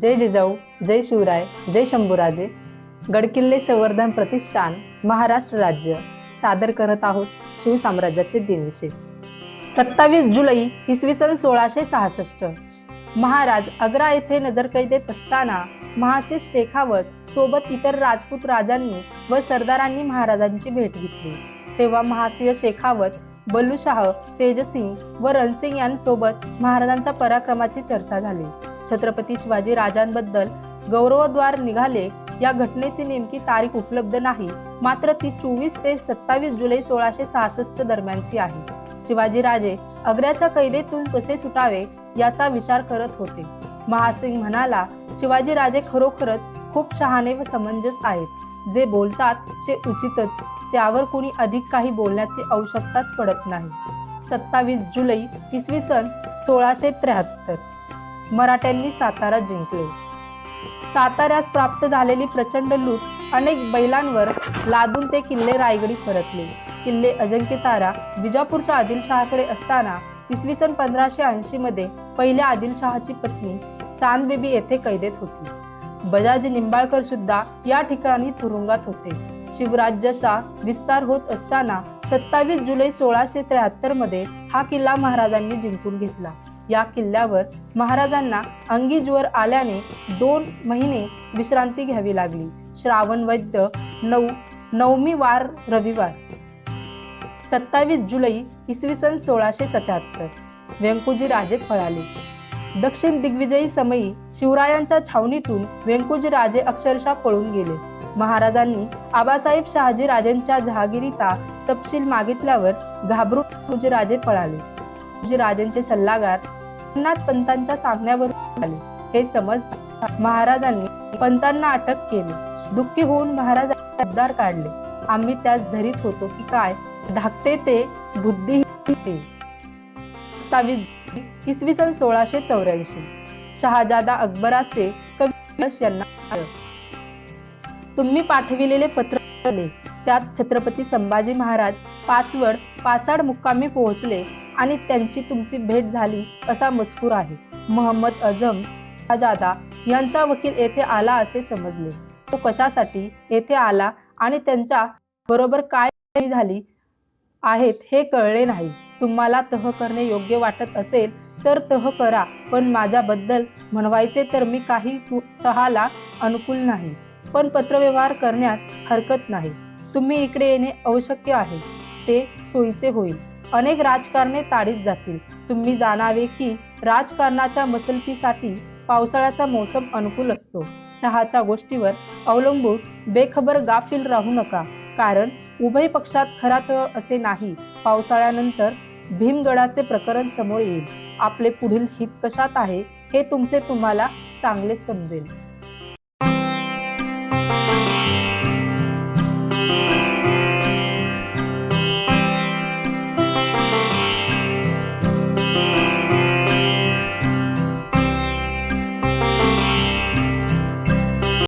जय जिजाऊ जय शिवराय जय शंभूराजे. गडकिल्ले संवर्धन प्रतिष्ठान महाराष्ट्र राज्य. सादर करत आहोत शिवसाम्राज्याचे दिनविशेष. सत्तावीस जुलै इसवी सन सोळाशे सहासष्ट. महाराज आग्रा येथे नजरकैदेत असताना महासिस शेखावत सोबत इतर राजपूत राजांनी व सरदारांनी महाराजांची भेट घेतली. तेव्हा महासिंह शेखावत बलूशाह तेजसिंग व रणसिंग यांसोबत महाराजांच्या पराक्रमाची चर्चा झाली. छत्रपती शिवाजी राजांबद्दल गौरवद्वार निघाले या घटनेची नेमकी तारीख उपलब्ध नाही. मात्र ती चोवीस ते सत्तावीस जुलै सोळाशे सहासष्ट दरम्यानची आहे. शिवाजी राजे आग्र्याच्या कैदेतून कसे सुटावे याचा विचार करत होते. महासिंग म्हणाला शिवाजी राजे खरोखरच खूप शहाणे व समंजस आहेत. जे बोलतात ते उचितच. त्यावर कोणी अधिक काही बोलण्याची आवश्यकताच पडत नाही. सत्तावीस जुलै इसवी सन सोळाशे त्र्याहत्तर. मराठ्यांनी सातारा जिंकले. साताऱ्यास प्राप्त झालेली प्रचंड लूट अनेक बैलांवर लादून ते किल्ले रायगडी परतले किल्ले अजिंक्यतारा विजापूरच्या आदिलशहाकडे असताना इसवी सन पंधराशे ऐंशी मध्ये पहिल्या आदिलशहाची पत्नी चांदबेबी येथे कैदेत होती. बजाजी निंबाळकर सुद्धा या ठिकाणी तुरुंगात होते. शिवराज्याचा विस्तार होत असताना सत्तावीस जुलै सोळाशे त्र्याहत्तरमध्ये हा किल्ला महाराजांनी जिंकून घेतला. या किल्ल्यावर महाराजांना अंगीजवर आल्याने दोन महिने विश्रांती घ्यावी लागली. श्रावण वैद्य नऊ नवमी वार रविवार. सत्तावीस जुलै इसवी सन सोळाशे सत्याहत्तर. व्यंकुजी राजे फळाले. दक्षिण दिग्विजयी समयी शिवरायांच्या छावणीतून व्यंकुजी राजे अक्षरशः पळून गेले. महाराजांनी आबासाहेब शहाजी राजेंच्या जहागिरीचा तपशील मागितल्यावर घाबरून राजे पळाले. राजेंचे सल्लागार नाथ पंतांच्या सांगण्यावर आले. हे समज महाराजांनी पंतांना अटक केली. दुःखी होऊन महाराज उद्धार काढले. आम्ही त्यास धरीत होतो की काय? धाकटे ते बुद्धी सत्तावीस इसवी सन सोळाशे चौऱ्याऐंशी. शहाजादा अकबराचे कवी यांना तुम्ही पाठविलेले पत्र त्यात छत्रपती संभाजी महाराज पाचवड पाचाड मुक्कामी पोहोचले. आणि त्यांची तुमची भेट झाली असा मजकूर आहे. मोहम्मद अझम शहाजादा यांचा वकील येथे आला असे समजले. तो कशासाठी येथे आला आणि त्यांच्या बरोबर काय झाली आहेत हे कळले नाही. तुम्हाला तह करणे योग्य वाटत असेल तर तह करा पण माझ्याबद्दल म्हणवायचे तर मी काही तहाला अनुकूल नाही. पण पत्रव्यवहार करण्यास हरकत नाही. तुम्ही इकडे येणे आवश्यक आहे. ते सोयीचे होईल. अनेक राजकारणे ताडीत जातील. तुम्ही जाणावे की राजकारणाच्या मसलतीसाठी पावसाळ्याचा मोसम अनुकूल असतो. चहाच्या गोष्टीवर अवलंबून बेखबर गाफील राहू नका. कारण उभय पक्षात खरा तह असे नाही. पावसाळ्यानंतर भीमगडाचे प्रकरण समोर येईल. आपले पुढील हित कशात आहे हे तुमचे तुम्हाला चांगले समजेल.